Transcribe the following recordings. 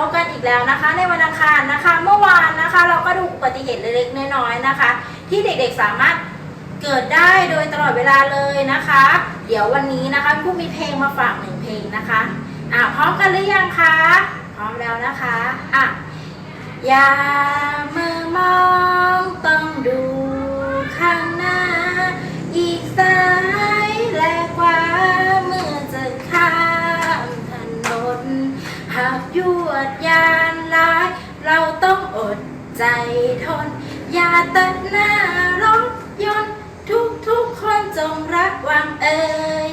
พบกันอีกแล้วนะคะ ในวันอังคารนะคะ เมื่อวานนะคะเราก็ดูอุบัติเหตุเล็กๆน้อยๆนะคะ ที่เด็กๆสามารถเกิดได้โดยตลอดเวลาเลยนะคะ เดี๋ยววันนี้นะคะผู้มีเพลงมาฝากหนึ่งเพลงนะคะอะพร้อมกันหรือยังคะพร้อมแล้วนะคะอะอย่ามือมอง ยวดยานลาย เราต้องอดใจทน อย่าตัดหน้ารถยนต์ทุกทุกคนจงระวังเอ่ย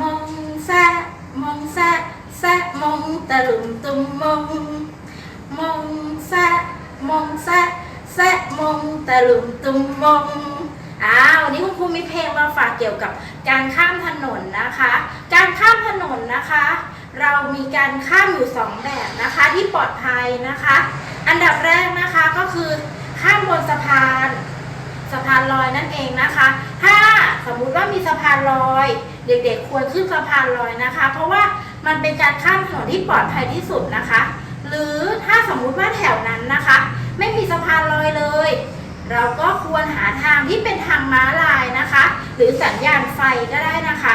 มองแซะมองแซะแซะมองตะลุมตุมมองมองแซะมองแซะแซะมองตะลุมตุมมองอ้าววันนี้คุณครูมีเพลงมาฝากเกี่ยวกับการข้ามถนนนะคะ การข้ามถนนนะคะ เรามีการข้ามอยู่สองแบบนะคะที่ปลอดภัยนะคะ อันดับแรกนะคะก็คือข้ามบนสะพานสะพานลอยนั่นเองนะคะ ถ้าสมมุติว่ามีสะพานลอย เด็กๆ ควรขึ้นสะพานลอยนะคะ เพราะว่ามันเป็นการข้ามถนนที่ปลอดภัยที่สุดนะคะ หรือถ้าสมมุติว่าแถวนั้นนะคะ ไม่มีสะพานลอยเลย เราก็ควรหาทางที่เป็นทางม้าลายนะคะ หรือสัญญาณไฟก็ได้นะคะ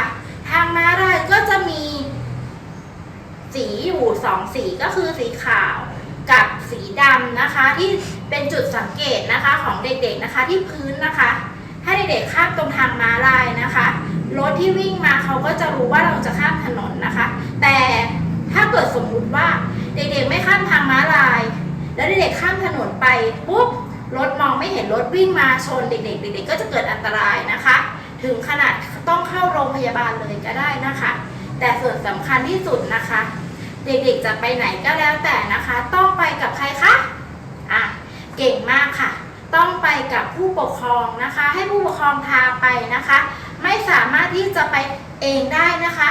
ทางม้าลายก็จะมี สีอยู่สองสีก็คือสีขาวกับสีดำนะคะ ที่เป็นจุดสังเกตนะคะของเด็กๆนะคะที่พื้นนะคะ ให้เด็กๆข้ามตรงทางม้าลายนะคะรถที่วิ่งมาเขาก็จะรู้ว่าเราจะข้ามถนนนะคะ แต่ถ้าเกิดสมมุติว่าเด็กๆไม่ข้ามทางม้าลาย แล้วเด็กๆข้ามถนนไปปุ๊บรถมองไม่เห็นรถวิ่งมาชนเด็กๆเด็กๆก็จะเกิดอันตรายนะคะ ถึงขนาดต้องเข้าโรงพยาบาลเลยก็ได้นะคะ แต่ส่วนสำคัญที่สุดนะคะ เด็กๆจะไปไหนก็แล้วแต่นะคะ ต้องไปกับใครคะอะเก่งมากค่ะ ต้องไปกับผู้ปกครองนะคะ ให้ผู้ปกครองพาไปนะคะ ไม่สามารถที่จะไปเองได้นะคะ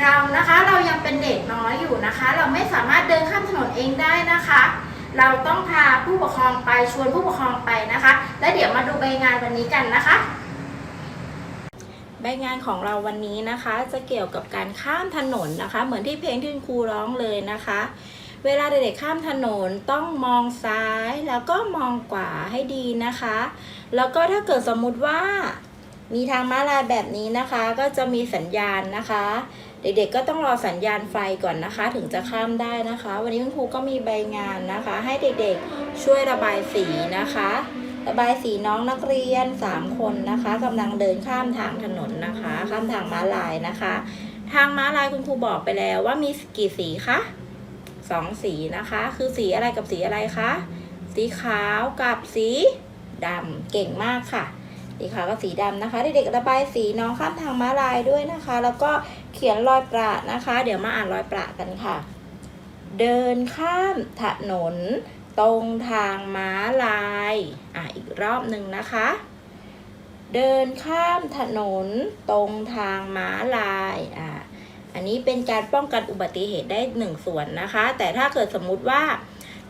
เรานะคะเรายังเป็นเด็กน้อยอยู่นะคะ เราไม่สามารถเดินข้ามถนนเองได้นะคะ เราต้องพาผู้ปกครองไปชวนผู้ปกครองไปนะคะ แล้วเดี๋ยวมาดูใบงานวันนี้กันนะคะ ใบงานของเราวันนี้นะคะ จะเกี่ยวกับการข้ามถนนนะคะ เหมือนที่เพลงที่คุณครูร้องเลยนะคะ เวลาเด็กๆข้ามถนนต้องมองซ้ายแล้วก็มองขวาให้ดีนะคะ แล้วก็ถ้าเกิดสมมุติว่า มีทางม้าลายแบบนี้นะคะ ก็จะมีสัญญาณนะคะ เด็กๆก็ต้องรอสัญญาณไฟก่อนนะคะ ถึงจะข้ามได้นะคะ วันนี้คุณครูก็มีใบงานนะคะ ให้เด็กๆช่วยระบายสีนะคะ ระบายสีน้องนักเรียน 3 คนนะคะกำลังเดินข้ามทางถนนนะคะ ข้ามทางม้าลายนะคะ ทางม้าลายคุณครูบอกไปแล้วว่ามีกี่สีคะสองสีนะคะ คือสีอะไรกับสีอะไรคะ สีขาวกับสีดำเก่งมากค่ะ สีขาวกับสีดำนะคะ เด็กๆระบายสีน้องข้ามทางม้าลายด้วยนะคะ แล้วก็เขียนรอยประนะคะ เดี๋ยวมาอ่านรอยประกันค่ะ เดินข้ามถนน ตรงทางม้าลาย อะ อีกรอบหนึ่งนะคะ เดินข้ามถนนตรงทางม้าลาย อะ อันนี้เป็นการป้องกันอุบัติเหตุได้หนึ่งส่วนนะคะ แต่ถ้าเกิดสมมุติว่า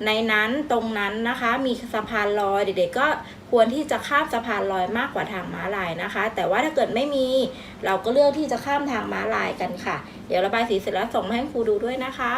ในนั้นตรงนั้นนะคะมีสะพานลอยเด็กๆก็ควรที่จะข้ามสะพานลอยมากกว่าทางม้าลายนะคะ แต่ว่าถ้าเกิดไม่มีเราก็เลือกที่จะข้ามทางม้าลายกันค่ะ เดี๋ยวระบายสีเสร็จแล้วส่งมาให้ครูดูด้วยนะคะ